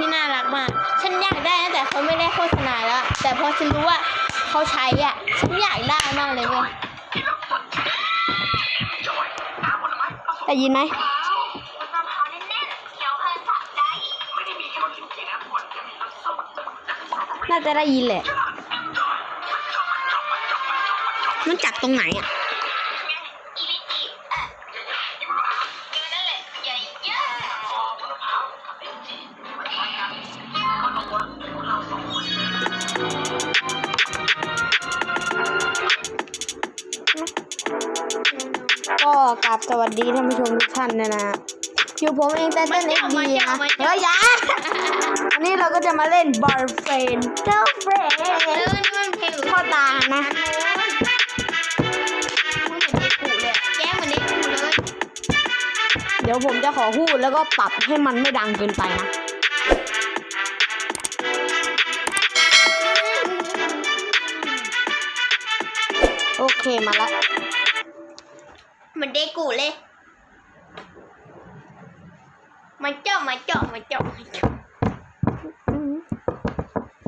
ที่น่ารักมาก ฉันอยากได้นะแต่เขาไม่ได้โฆษณาแล้ว แต่พอฉันรู้ว่าเขาใช้อะ ฉันอยากได้มากเลยเว้ยได้ยินไหมน่าจะได้ยินแหละ มันจับตรงไหนอะ ก็กราบสวัสดีท่านผู้ชมทุกท่านนะนะอยู่ผมเองไตเติ้ลเอ็กดีนะเฮ้ยอยาอันนี้เราก็จะมาเล่นบอลเฟนเจ้าเฟนพ่อตานะเดี๋ยวผมจะขอพูดแล้วก็ปรับให้มันไม่ดังเกินไปนะโอเคมาละ เหมือนเดกูเลย มันเจาะมาเจาะมาเจาะมาเจาะ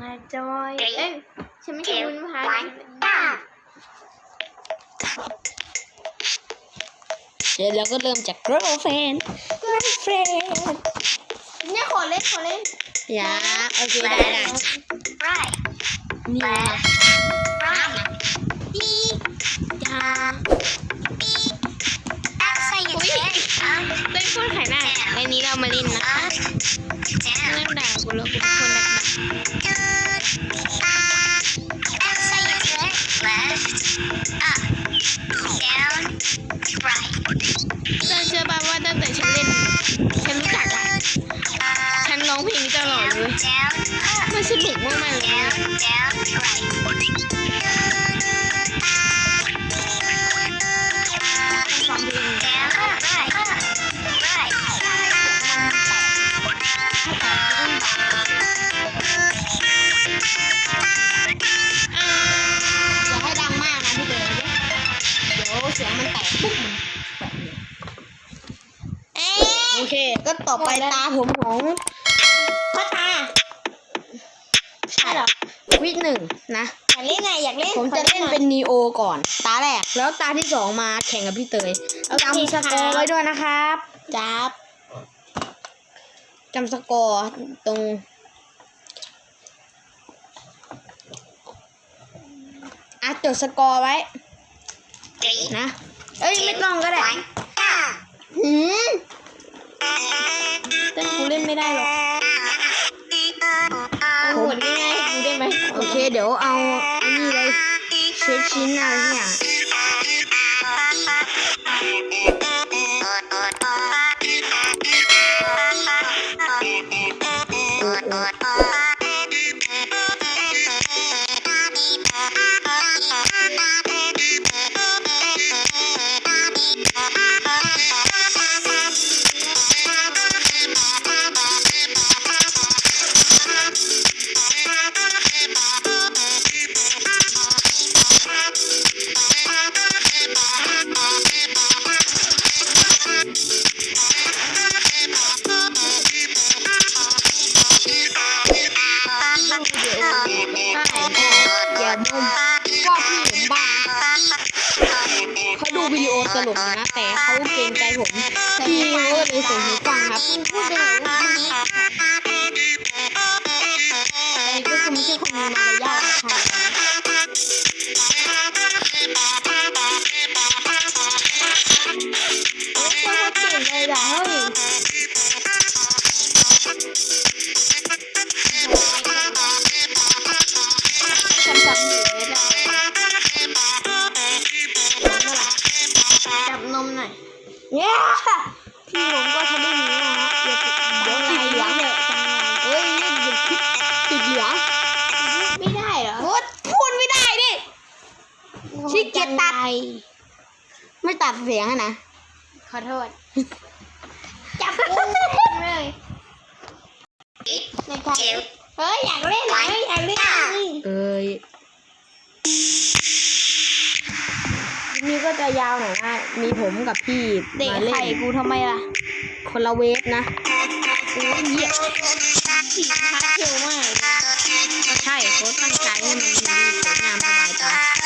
มาจอยเอ้ยเอ้ยฉันไม่ใช่วุ้นพาวันตาเดี๋ยวเราก็เริ่มจาก girlfriend girlfriend เนี่ยขอเล่นขอเล่นอย่าโอเคได้ได้ไรนี่ ต่อไปตาผมของพ่อตาใช่หรอวิหนึ่งนะอยากเล่นไงอยากเล่นผมจะเล่นเป็นนีโอก่อน ตาแรกแล้วตาที่สองมาแข่งกับพี่เตยจำสกอร์ไว้ด้วยนะครับจับจำสกอร์ตรงอะจดสกอร์ไว้กรี๊ดนะเอ้ยไม่ต้องก็ได้วันตาหืมเต้นกูเล่น ได้หรอกเอาหมดง่ายๆกูได้ไหมโอเค เดี๋ยวเอาอันนี้เลยเช็ดชิ้นอะไรเนี่ยอย่า วิดีโอตลกนะ แต่เขาเกรงใจผมพี่เขาก็เลยใส่หูฟังครับพูดไปไหนวะ ชี้เกียจตัด ไม่ตัดเสียงอะนะ ขอโทษ จับกูเลยนะครับเฮ้ยอยากเล่นเฮ้ยอยากเล่นเอ้ยคลิปนี้ก็จะยาวหน่อยนะมีผมกับพี่เด็กมาเล่ไข่นกูทำไมล่ะ คนละเวฟนะโอ้ยเหี้ยสีพาสเทลมากก็ใช่เขาตั้งใจให้มันดูสวยงามสบายตา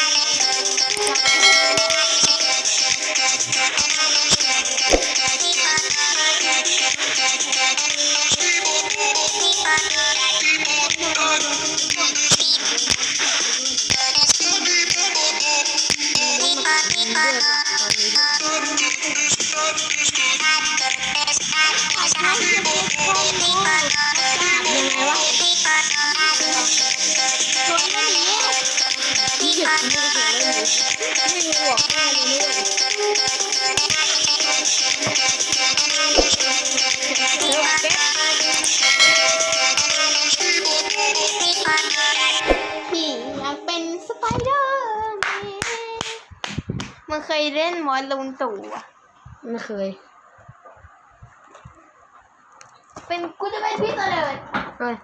ะ พี่หยุดไม่ได้เล่นเลยไม่มีหัวข้าเลยนี่เลยเดี๋ยพี่อยากเป็นสไปเดอร์แมนมันเคยเล่นมอสลุงตู่อะไม่เคย เป็นกูจะเป็นพี่ตัวเดินเฮ้ย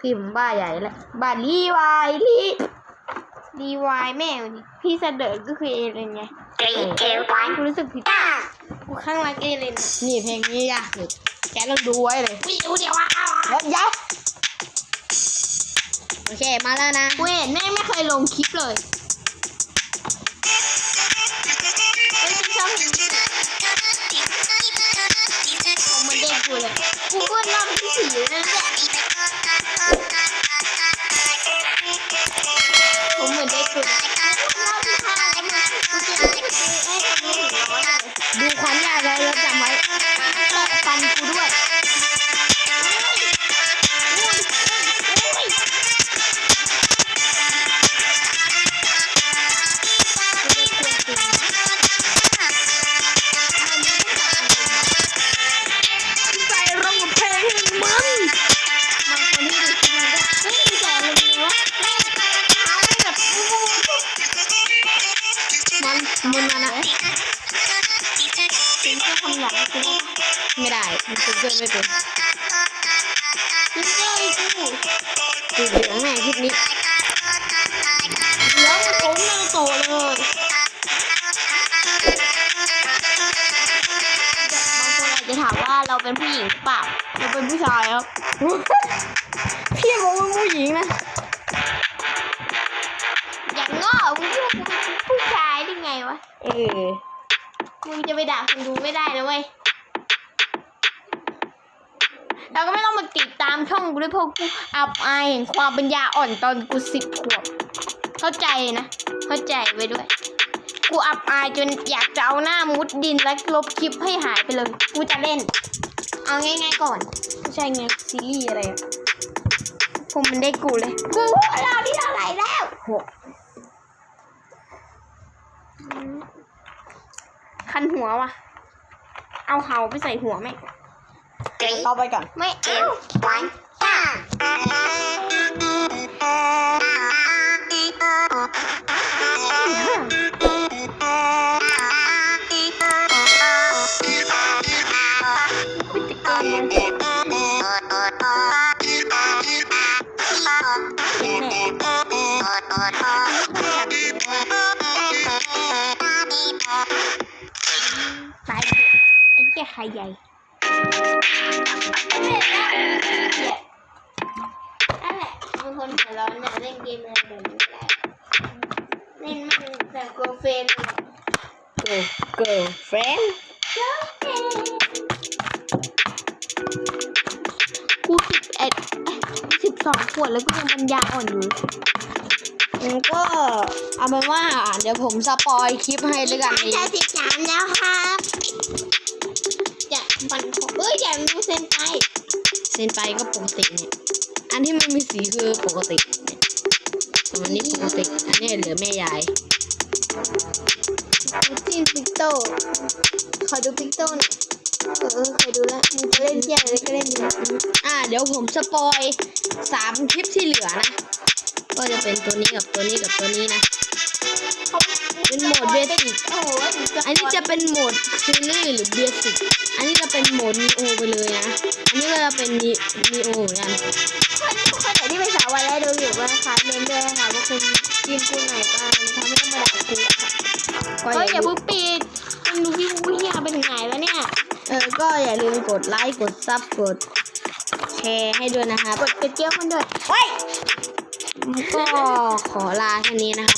พี่ผมบ้าใหญ่แล้วบ้าลีวายลี ดีวายแม่งดิพี่เสดอก็คือเอเลนไงกูรู้สึกผิดกูข้างรักเอเลนอะนี่เพลงนี้ยากสุดแกต้องดูไว้เลยวิวเดี๋ยวว่าแล้วยับโอเคมาแล้วนะกูเห็นแม่งไม่เคยลงคลิปเลยเฮ้ยพี่ชอบเพลงนี้ผมเหมือนเด็กกูเลยกูก็รอบที่สี่แล้วเนี่ยผมเหมือนเด็กกูเลย รอบ เป็นเกินไม่เป็นถึงจะไอ้กูติดเหลืองแน่คลิปนี้เดี๋ยวมันโค้งแนวโตเลยบางคนอาจจะถามว่าเราเป็นผู้หญิงเปล่าเราเป็นผู้ชายครับพี่บอกว่าผู้หญิงนะอย่างง้อมึงคิดผู้ชายได้ไงวะเออมึงจะไปด่าคนดู งกูด้วยเพราะกูอับอายเห็นความปัญญาอ่อนตอนกูสิบขวบ เข้าใจนะ เข้าใจไว้ด้วย กูอับอายจนอยากจะเอาหน้ามุดดินและลบคลิปให้หายไปเลย กูจะเล่น เอาง่ายๆก่อนไม่ใช่ไงซีรีส์อะไรอะผมมันได้กูเลย กูเราที่เท่าไหร่แล้วหกคันหัวว่ะ เอาเหาไปใส่หัวไหมเอาไปก่อน ไม่เอาตายเถอะไอ้เหี้ยใครใหญ่นั่ นแหละนั่นแหละบาง คนหัวร้อนเนี่ยเล่นเกมอะไรแบบนี้ได้เล่นมันแต่กลัวเฟนเกิร์ลเกิร์ลเฟรนด์กูสิบเอ็ดสิบสองขวดแล้วกูยังปัญญาอ่อนอยู่อืมก็เอาเป็นว่าเดี๋ยวผมสปอยคลิปให้แล้วกันนี่จะสิบสามแล้วครับจะฟันของเอ้ยอย่าดูเซนไปเซ็นไปก็ปกติเนี่ยอั นที่ไม่มีสีคือปกติเนี่ยอันนี้ปกติ อันนี้เหลือแม่ยายดูจิ้มพิกโต ขอดูพิกโตหน่อยเออเออเคยดูแล้วมึงจะเล่นเที่ยอะไรก็เล่นดีอ่า เดี๋ยวผมสปอยสามคลิปที่เหลือนะ ก็จะเป็นตัวนี้กับตัวนี้กับตัวนี้นะ เป็นโหมดเบสิกโอ้โหอันนี้จะเป็นโหมดซีรีส์หรือเบสิกอันนี้จะเป็นโหมดนีโอไปเลยนะ อันนี้ก็จะเป็นนีนีโอเหมือนกันคนไหนที่ไปสา ววันแล้วดูอยู่ว่านะคะเมนด้วยนะคะว่าคุณยินกูไหนกันทำให้ต้องมาด่ากูค่ะก็เฮ้ยอย่อาย่าเพิ่งปิดมึงดูพี่กูเฮียไปถึงไหนแล้วเนี่ย เออก็อย่าลืมกดไลค์กดซับกดแชร์ให้ด้วยนะครับ กดกระเจี๊ยบมันด้วย ก็ขอลาแค่นี้นะครับว่า